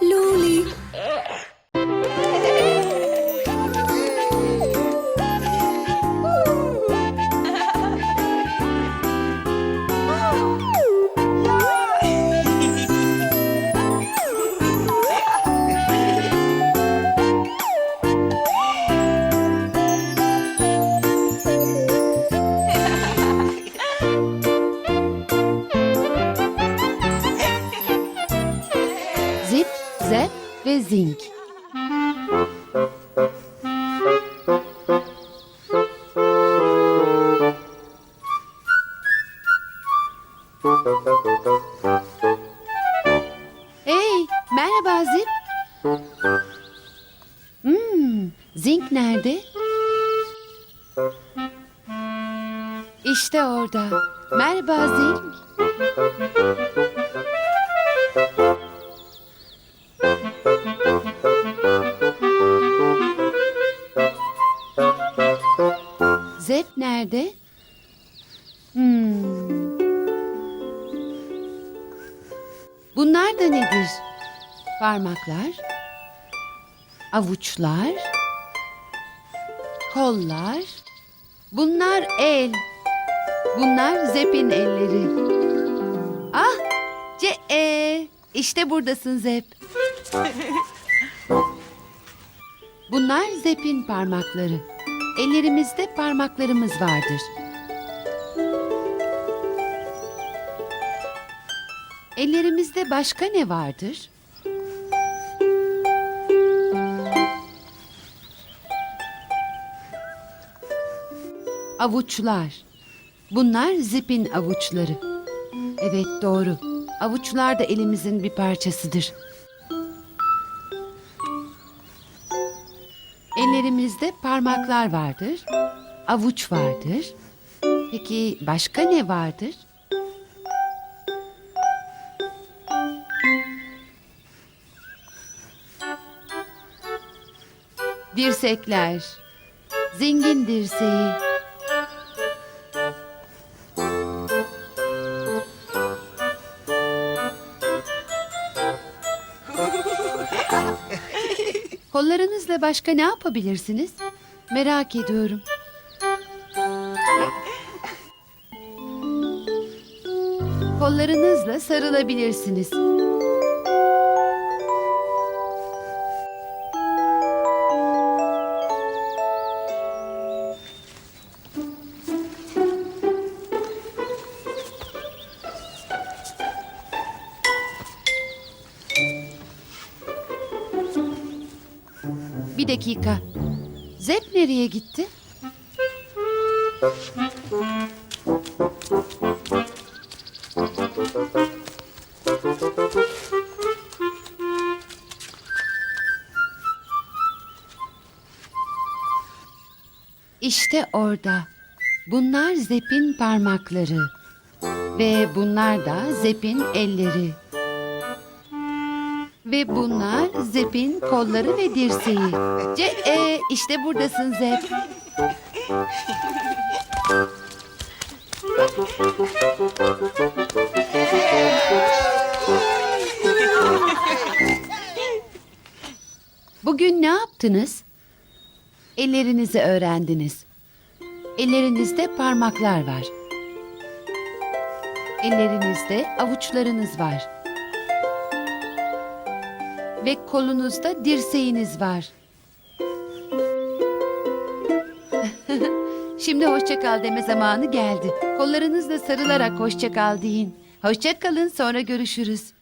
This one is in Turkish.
Luli. Zap ve zink. Hey, merhaba Zip. Hmm, Zink nerede? İşte orada. Merhaba Zink. Zep nerede? Hmm. Bunlar da nedir? Parmaklar, avuçlar, kollar. Bunlar el. Bunlar Zep'in elleri. Ah, ce e. İşte buradasın Zep. Bunlar Zep'in parmakları. Ellerimizde parmaklarımız vardır. Ellerimizde başka ne vardır? Avuçlar. Bunlar zipin avuçları. Evet doğru. Avuçlar da elimizin bir parçasıdır. Ellerimizde parmaklar vardır. Avuç vardır. Peki başka ne vardır? Dirsekler. Zengin dirseği. Kollarınızla başka ne yapabilirsiniz? Merak ediyorum. Kollarınızla sarılabilirsiniz. Bir dakika. Zep nereye gitti? İşte orada. Bunlar Zep'in parmakları. Ve bunlar da Zep'in elleri. Ve bunlar Zep'in kolları ve dirseği. Ce e, işte buradasın Zep. Bugün ne yaptınız? Ellerinizi öğrendiniz. Ellerinizde parmaklar var. Ellerinizde avuçlarınız var ve kolunuzda dirseğiniz var. Şimdi hoşça kal deme zamanı geldi. Kollarınızla sarılarak hoşça kal deyin. Hoşça kalın sonra görüşürüz.